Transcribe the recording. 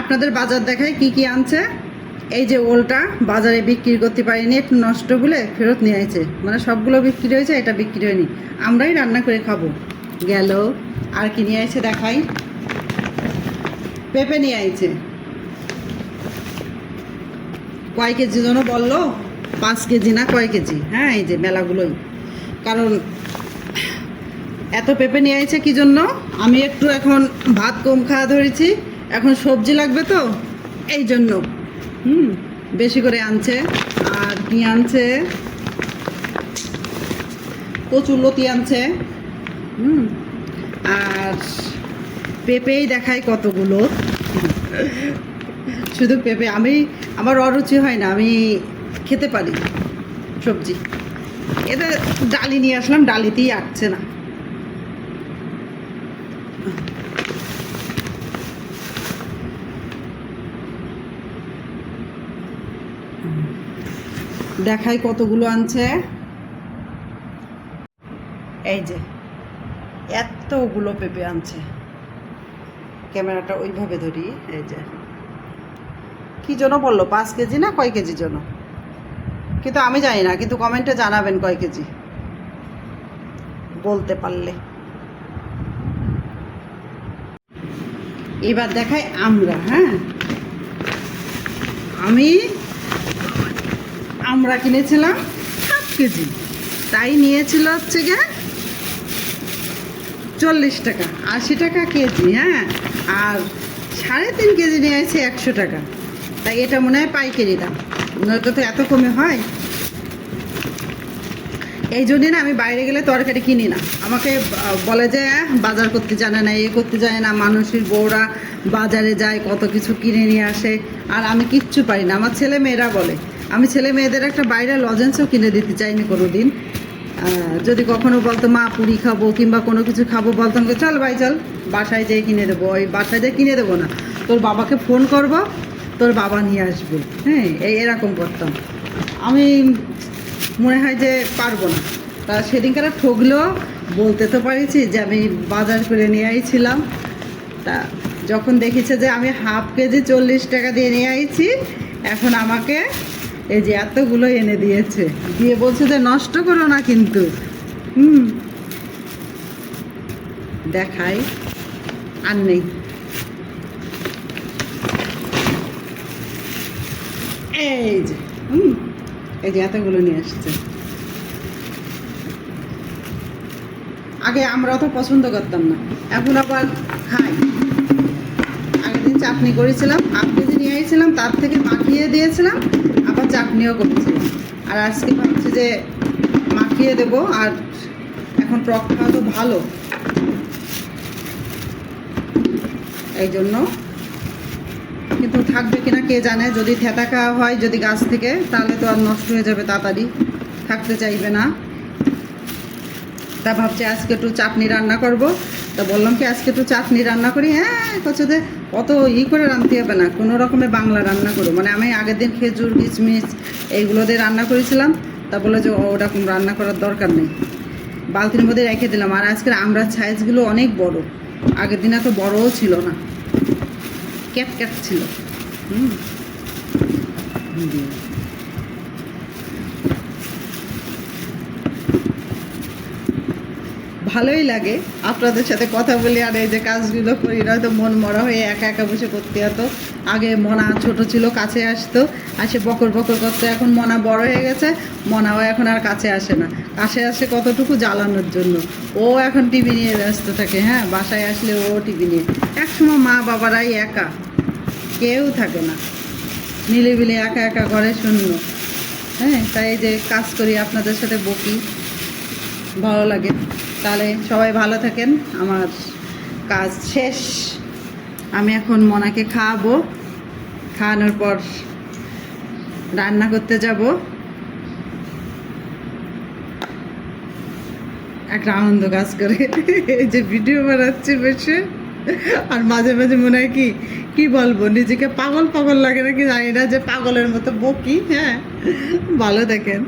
আপনাদের বাজার দেখায় কি কি আনছে? এই যে ওলটা, বাজারে বিক্রি করতে পারিনি একটু নষ্ট বলে ফেরত নিয়ে আইছে। মানে সবগুলো বিক্রি হয়েছে, এটা বিক্রি হয়নি। আমরাই রান্না করে খাব। গেল, আর কি নিয়ে আইছে দেখাই। পেঁপে নিয়ে আইছে। কয় কেজি যেন বলল? পাঁচ কেজি না কয় কেজি? হ্যাঁ এই যে মেলাগুলোই। কারণ এত পেঁপে নিয়ে আইছে কি জন্য? আমি একটু এখন ভাত কম খাওয়া ধরেছি। এখন সবজি লাগবে তো? এই জন্য হুম, বেশি করে আনছে। আর কি আনছে? কচুর লতি আনছে। হুম, আর পেঁপেই দেখায় কতগুলো। শুধু পেঁপে, আমি, আমার অরুচি হয় না, আমি খেতে পারি সবজি। এটা ডালি নিয়ে আসলাম, ডালিতেই আসছে না। দেখাই কতগুলো আনছে। এই যে, এতগুলো পেঁপে আনছে। ক্যামেরাটা ওইভাবে ধরি, এই যে। কি জন্য বলল, পাঁচ কেজি না কয় কেজি জন্য কিন্তু আমি জানি না, কিন্তু কমেন্টে জানাবেন কয় কেজি। বলতে পারলে। এবার দেখাই আমরা হ্যাঁ? আমি আমরা কিনেছিলাম সাত কেজি। তাই নিয়েছিল হচ্ছে গিয়ে চল্লিশ টাকা আশি টাকা কেজি হ্যাঁ? আর সাড়ে তিন কেজি নিয়ে আসছে একশো টাকা। তাই এটা মনে হয় পাইকারি দাম। নয়তো তো এত কমে হয়। এই জন্যে না আমি বাইরে গেলে তরকারি কিনি না। আমাকে বলে যে "আহ, বাজার করতে জানে না এ করতে জানে না মানুষের বউরা বাজারে যায় কত কিছু কিনে নিয়ে আসে। আর আমি কিচ্ছু পারি না। আমার ছেলে মেয়েরা বলে আমি ছেলে মেয়েদের একটা বাইরে লজেন্সও কিনে দিতে চাইনি কোনো দিন যদি কখনো বলতো, মা, পুরি খাব কিংবা কোনো কিছু খাব বলতাম চল ভাই, চল, বাসায় যেয়ে কিনে দেবো। ওই বাসায় যেয়ে কিনে দেবো না। তোর বাবাকে ফোন করব, তোর বাবা নিয়ে আসবে। হ্যাঁ এই এরকম করতাম। আমি মনে হয় যে পারব না। তা সেদিনকার ঠকলেও বলতে তো পারিছি যে আমি বাজার করে নিয়ে আইছিলাম। তা যখন দেখেছে যে আমি হাফ কেজি চল্লিশ টাকা দিয়ে নিয়ে আইছি, এখন আমাকে এই যে এতগুলো এনে দিয়েছে। দিয়ে বলছে যে নষ্ট করো না কিন্তু। হুম। দেখাই, আর নেই। এই যে, হুম। এই যে এতগুলো নিয়ে আসছে আগে আমরা অত পছন্দ করতাম না। এখন আবার খাই। আগের দিন চাটনি করেছিলাম হাফ এসেছিলাম তার থেকে মাখিয়ে দিয়েছিলাম, আবার চাটনিও করেছিলাম। আর আজকে ভাবছি যে মাখিয়ে দেব, আর এখন টক খাওয়া তো ভালো। এই জন্য। কিন্তু থাকবে কিনা কে জানে, যদি থেতা খাওয়া হয়, যদি গাছ থেকে, তাহলে তো আর নষ্ট হয়ে যাবে তাড়াতাড়ি। থাকতে চাইবে না। তা ভাবছি আজকে একটু চাটনি রান্না করব। তা বললাম কি, আজকে একটু চাটনি রান্না করি? হ্যাঁ কচ্ছে অত ই করে রাঁধতে হবে না, কোনো রকমে বাংলা রান্না করো। মানে আমি আগের দিন খেজুর কিচমিচ এইগুলো দিয়ে রান্না করেছিলাম, তা বলে যে ওরকম রান্না করার দরকার নেই। বালতির মধ্যে রেখে দিলাম। আর আজকের আমরা সাইজগুলো অনেক বড়। আগের দিন এত বড়ও ছিল না। ক্যাট ক্যাট ছিল। হুম। ভালোই লাগে। আপনাদের সাথে কথা বলি আর এই যে কাজগুলো করি, নয়তো মন মরা হয়ে একা একা বসে করতে হতো। আগে মনা ছোট ছিল, কাছে আসতো। আসে বকর বকর করতো, এখন মনা বড় হয়ে গেছে। মনাও এখন আর কাছে আসে না। কাছে আসে কতটুকু জ্বালানোর জন্য। ও এখন টিভি নিয়ে ব্যস্ত থাকে হ্যাঁ? বাসায় আসলে ও টিভি নিয়ে। একসময় মা বাবারাই একা। কেউ থাকে না। নিলিবিলি একা একা ঘরে শূন্য। হ্যাঁ তাই যে কাজ করি, আপনাদের সাথে বকি। ভালো লাগে। তাহলে সবাই ভালো থাকেন। আমার কাজ শেষ। আমি এখন মনাকে খাওয়াবো। খাওয়ানোর পর রান্না করতে যাব। একটা আনন্দ কাজ করে। এই যে ভিডিও বানাচ্ছি বসে আর মাঝে মাঝে মনে হয় কি কি বলব? নিজেকে পাগল পাগল লাগে নাকি জানি না যে পাগলের মতো বকি হ্যাঁ? ভালো দেখেন